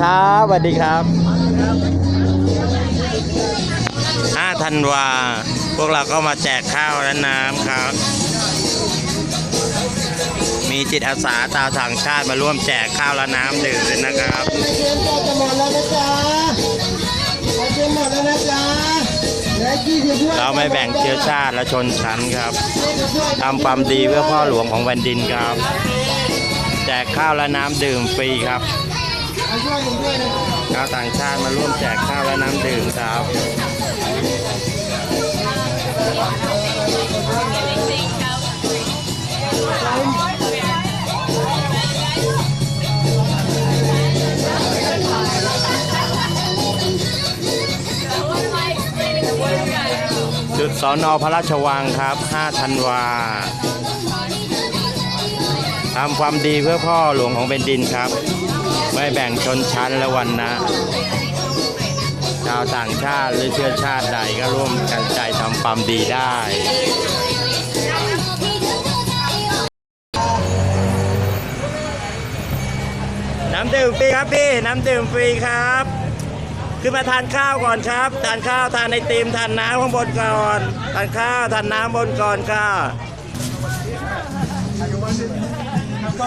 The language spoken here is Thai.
ครับสวัสดีครับ5ธันวา พวกเราก็มาแจกข้าวและน้ำครับ มีจิตอาสาตาวต่างชาติมาร่วมแจกข้าวและน้ำดื่มด้วยนะครับเกมใกล้จะหมดแล้วนะจ๊ะเกมหมดแล้วนะจ๊ะเหลือยี่สิบถ้วยเราไม่แบ่งเชื้อชาติและชนชั้นครับทำความดีเพื่อพ่อหลวงของแผ่นดินครับ แจกข้าวและน้ำดื่มฟรีครับเอา ชาวต่างชาติมาร่วมแจกข้าวและน้ำดื่มครับจุดสอนอพระราชวังครับ 5 ธันวา ทำความดีเพื่อพ่อหลวงของแผ่นดินครับ ไม่แบ่งชนชั้นและวันนะ ชาวต่างชาติหรือเชื้อชาติใดก็ร่วมกันใจทำความดีได้น้ำดื่มฟรีครับพี่ น้ำดื่มฟรีครับขึ้นมาทานข้าวก่อนครับ ทานข้าวทานไอติมทานน้ำข้างบนก่อน ทานข้าวทานน้ำบนก่อนค่ะ เ